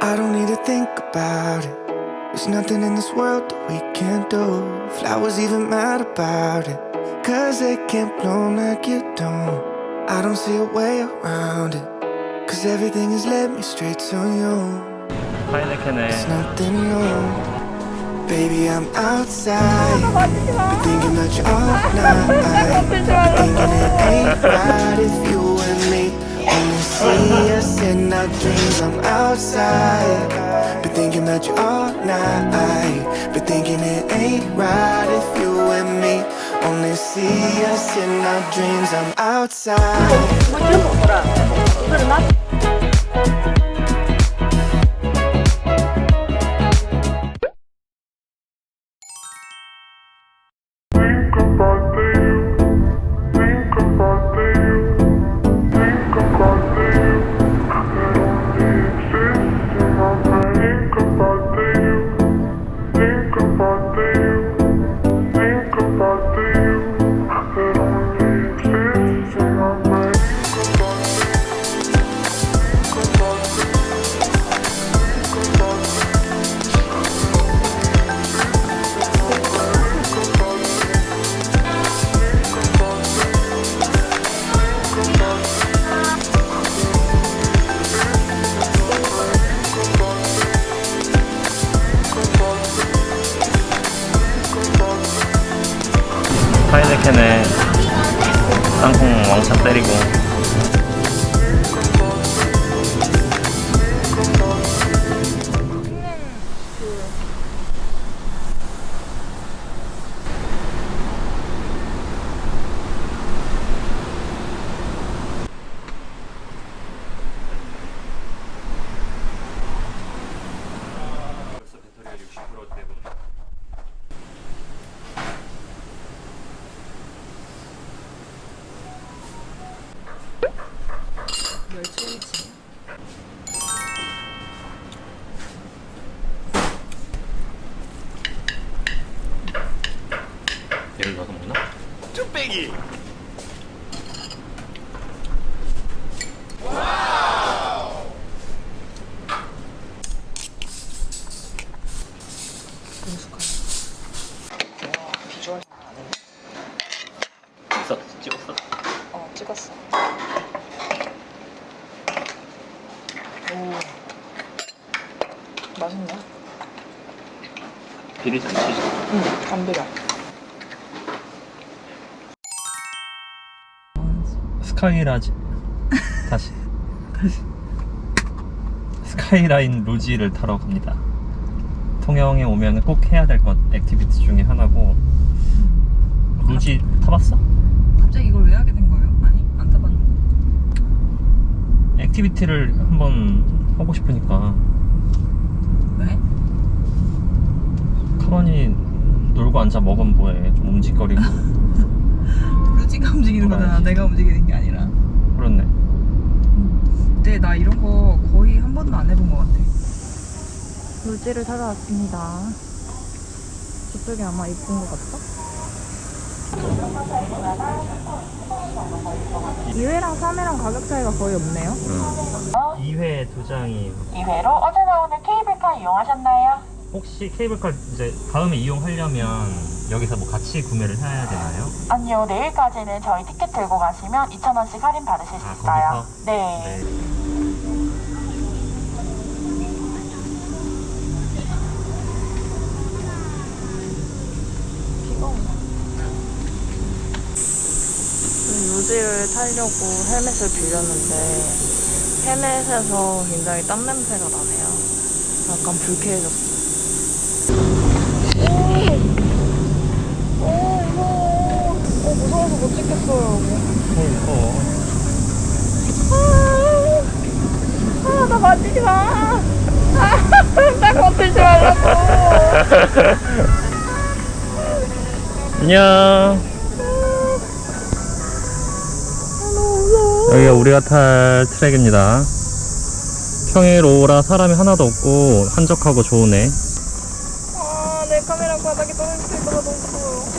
I don't need to think about it. There's nothing in this world that we can't do. Flowers even mad about it. Cause they can't bloom like you don't. I don't see a way around it. Cause everything has led me straight to you. Eh? There's nothing new. Baby, I'm outside. Been thinking about you all night. Thinking it ain't right if me only see us in our dreams. I'm outside. Been thinking about you all night. Been thinking it ain't right if you and me only see us in our dreams. I'm outside. 얘를 넣어서 먹나? 비주얼? 찍었어? 어 찍었어 오 맛있네 비리지 않지? 응안 비려 스카이라지. 다시. 다시. 스카이라인 루지를 타러 갑니다. 통영에 오면 꼭 해야 될 것 액티비티 중에 하나고. 루지 타봤어? 갑자기 이걸 왜 하게 된 거예요? 아니 안 타봤는데. 액티비티를 한번 하고 싶으니까. 왜? 가만히 놀고 앉아 먹으면 뭐해? 좀 움직거리고 루지가 움직이는 거잖아 돌아야지. 내가 움직이는 게 아니라 그렇네 근데 나 이런 거 거의 한 번도 안 해본 것 같아 물질을 찾아왔습니다. 저쪽이 아마 이쁜 것 같죠? 2회랑 3회랑 가격 차이가 거의 없네요. 2회 두 장이 2회로 어제 나오는 케이블카 이용하셨나요? 혹시 케이블카 이제 다음에 이용하려면 여기서 뭐 같이 구매를 해야 되나요? 아니요, 내일까지는 저희 티켓 들고 가시면 2,000원씩 할인 받으실 수 아, 있어요. 거기서? 네. 루지를 타려고 헬멧을 빌렸는데 헬멧에서 굉장히 땀 냄새가 나네요. 약간 불쾌해졌어요. 오! 오, 무서워. 어, 찍겠어요. 어, 아, 아, 나 만지지 마. 아, 나 건들지 말라고. 안녕. 여기가 우리가 탈 트랙입니다. 평일오라 사람이 하나도 없고 한적하고 좋으네. 아, 내 카메라 바닥에 떨어질까봐 너무 무서워요.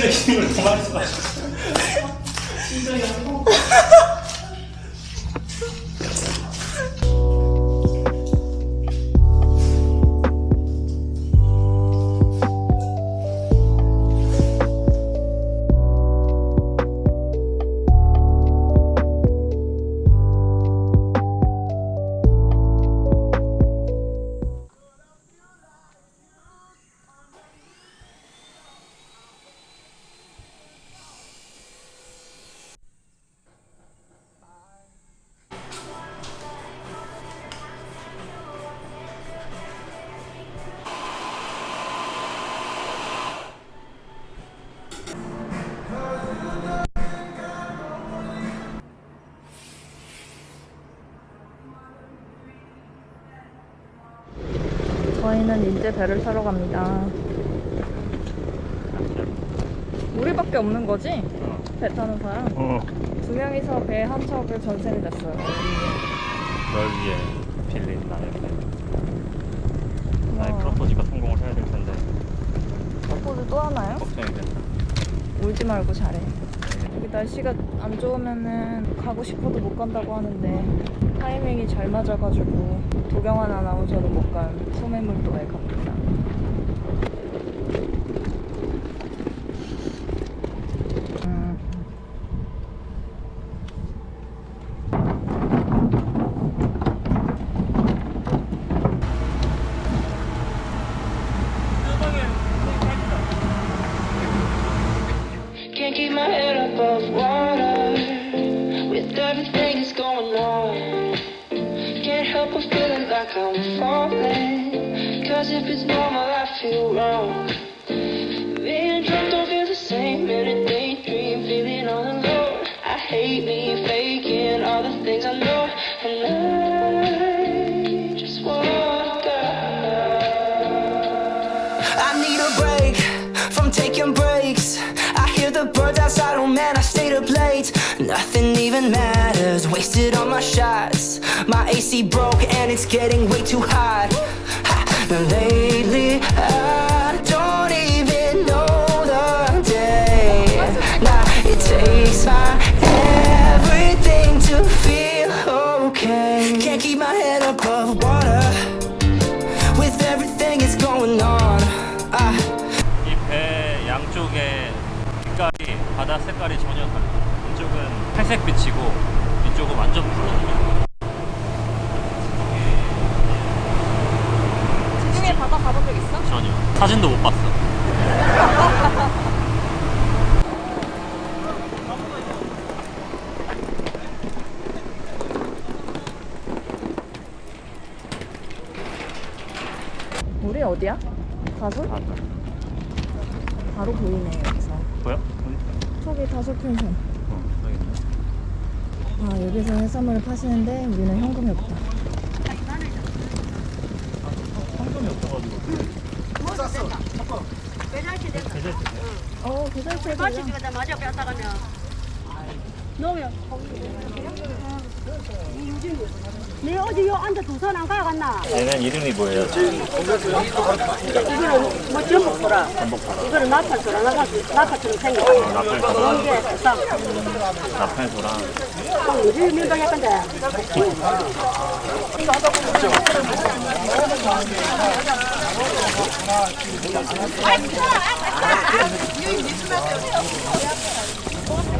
순간적인 힘을 더 많이 쏟아졌어. 저희는 이제 배를 타러 갑니다. 우리밖에 없는 거지? 배 타는 사람? 어. 두 명이서 배 한 척을 전세를 냈어요. 널 위해 빌린 나의 배. 나의 와. 프로포즈가 성공을 해야 될 텐데 프로포즈 또 하나요? 걱정이 된다. 울지 말고 잘해. 여기 날씨가 안 좋으면은 가고 싶어도 못 간다고 하는데 타이밍이 잘 맞아가지고 도경환 아나운서는 못 간 소매물도에 갑니다. Head above water with everything that's going on. Can't help but feeling like I'm falling. Cause if it's normal, I feel wrong. Nothing even matters, wasted on my shots. My AC broke and it's getting way too hot. Ha, Lately, I don't even know the day. Nah, it takes my everything to feel okay. Can't keep my head above water with everything that's going on. I 이 배 양쪽의 빛깔이 바다 색깔이 전혀 달라. 이쪽은 회색빛이고 이쪽은 완전 푸르거든요. 지중해 바다 가본 적 있어? 전혀. 사진도 못 봤어. 우리 어디야? 다솔? 바다. 바로 보이네 여기서. 보여? 어디? 저기 다솔 펜션. 아 여기서 해산물을 파시는데 우리는 현금이 없다. 현금이 없어가지고. 쌌어 바꿔 배달치 됐다 배달치 어 배달치 배달치 그다 맞아 뺐다가냐 너왜 거기. 아, 그렇죠. 이 유진이 내 어제 요 앉아 두선 안 가갔나? 얘는 이름이 뭐예요? 이거는 뭐 전복소라. 이거는 나팔소라. 나팔 나팔처럼 생겼어. 나팔소라. 이게 쌈. 나팔소라. 요즘 밀방할 건데.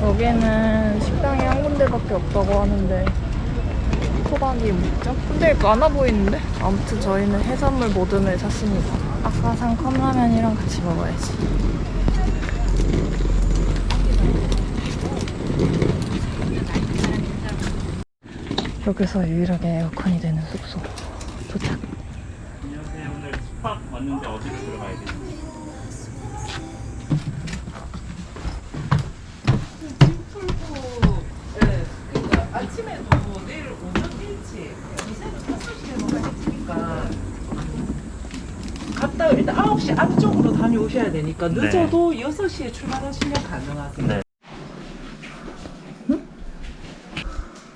여기는 식당이 한 군데밖에 없다고 하는데 소박이 먹죠? 근데 많아 보이는데? 아무튼 저희는 해산물 모듬을 샀습니다. 아까 산 컵라면이랑 같이 먹어야지. 여기서 유일하게 에어컨이 되는 숙소 도착. 안녕하세요. 오늘 숙박 왔는데 어디로 들어가야 돼요? 아침에도 뭐 내일 오전 일찍 이새는 5시에 뭐가 했으니까 갔다 일단 9시 안쪽으로 다녀오셔야 되니까 늦어도 6시에 출발하시면 가능하세요. 네.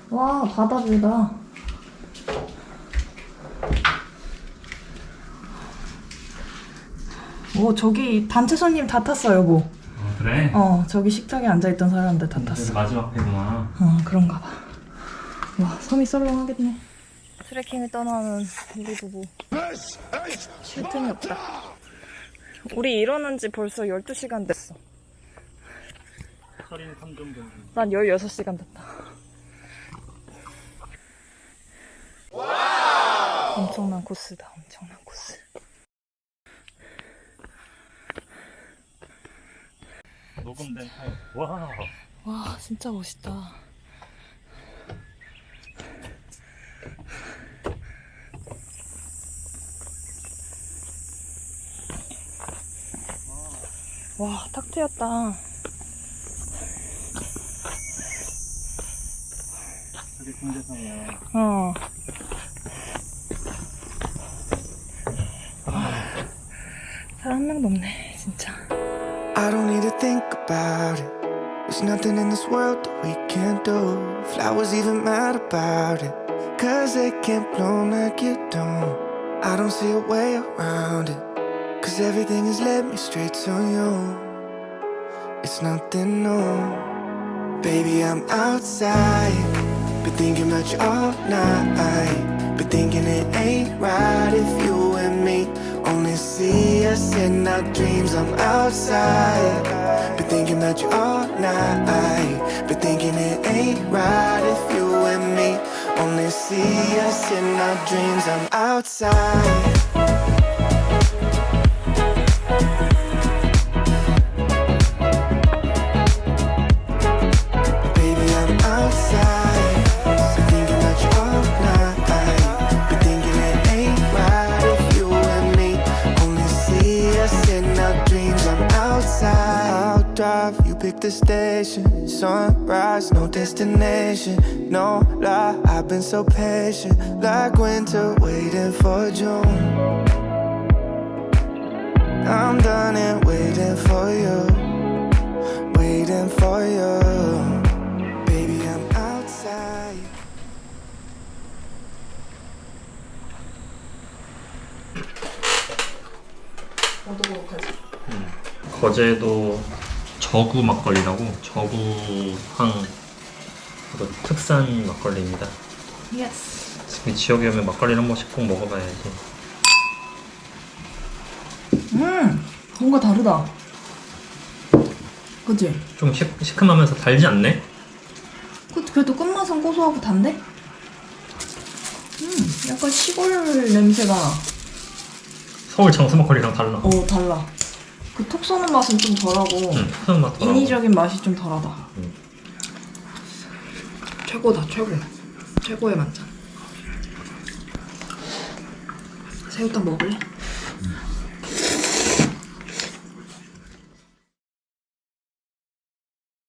와 바다 뷰다. 오 저기 단체 손님 다 탔어 여보. 어, 그래? 어 저기 식탁에 앉아있던 사람들 다 탔어. 마지막 회구나. 어 그런가 봐. 와 섬이 썰렁하겠네. 트레킹을 떠나는 우리 부부. 쉴 틈이 없다. 우리 일어난 지 벌써 12시간 됐어. 서린 3종 정도. 난 16시간 됐다. 엄청난 코스다, 엄청난 코스. 녹음된 타임. 와. 와, 진짜 멋있다. 와, 탁 트였다. 저기 군대성이야. 어. 사람 한 명도 없네, 진짜. I don't need to think about it. There's nothing in this world that we can't do. Flowers even mad about it. Cause they can't bloom like you don't. I don't see a way around it. Cause everything has led me straight to you. It's nothing new. Baby, I'm outside. Been thinking about you all night. Been thinking it ain't right if you and me only see us in our dreams. I'm outside. Been thinking about you all night. Been thinking it ain't right if you and me only see us in our dreams. I'm outside. drive, you pick the station. Sunrise, no destination. No lie, I've been so patient. Like winter, waiting for June. I'm done and waiting for you. Waiting for you. Baby, I'm outside. 거제도 저구 막걸리라고 저구항 그 특산 막걸리입니다. 예스. 이 지역에 오면 막걸리를 한 번씩 꼭 먹어봐야지. 음, 뭔가 다르다. 그치? 좀 시, 시큼하면서 달지 않네? 그, 그래도 끝맛은 고소하고 단데? 음, 약간 시골 냄새가 나. 서울 장수 막걸리랑 달라. 어, 달라. 그 톡 쏘는 맛은 좀 덜하고, 응, 푸른 맛 더라고. 인위적인 맛이 좀 덜하다. 음. 최고다, 최고. 최고의 만찬. 새우탕 먹을래?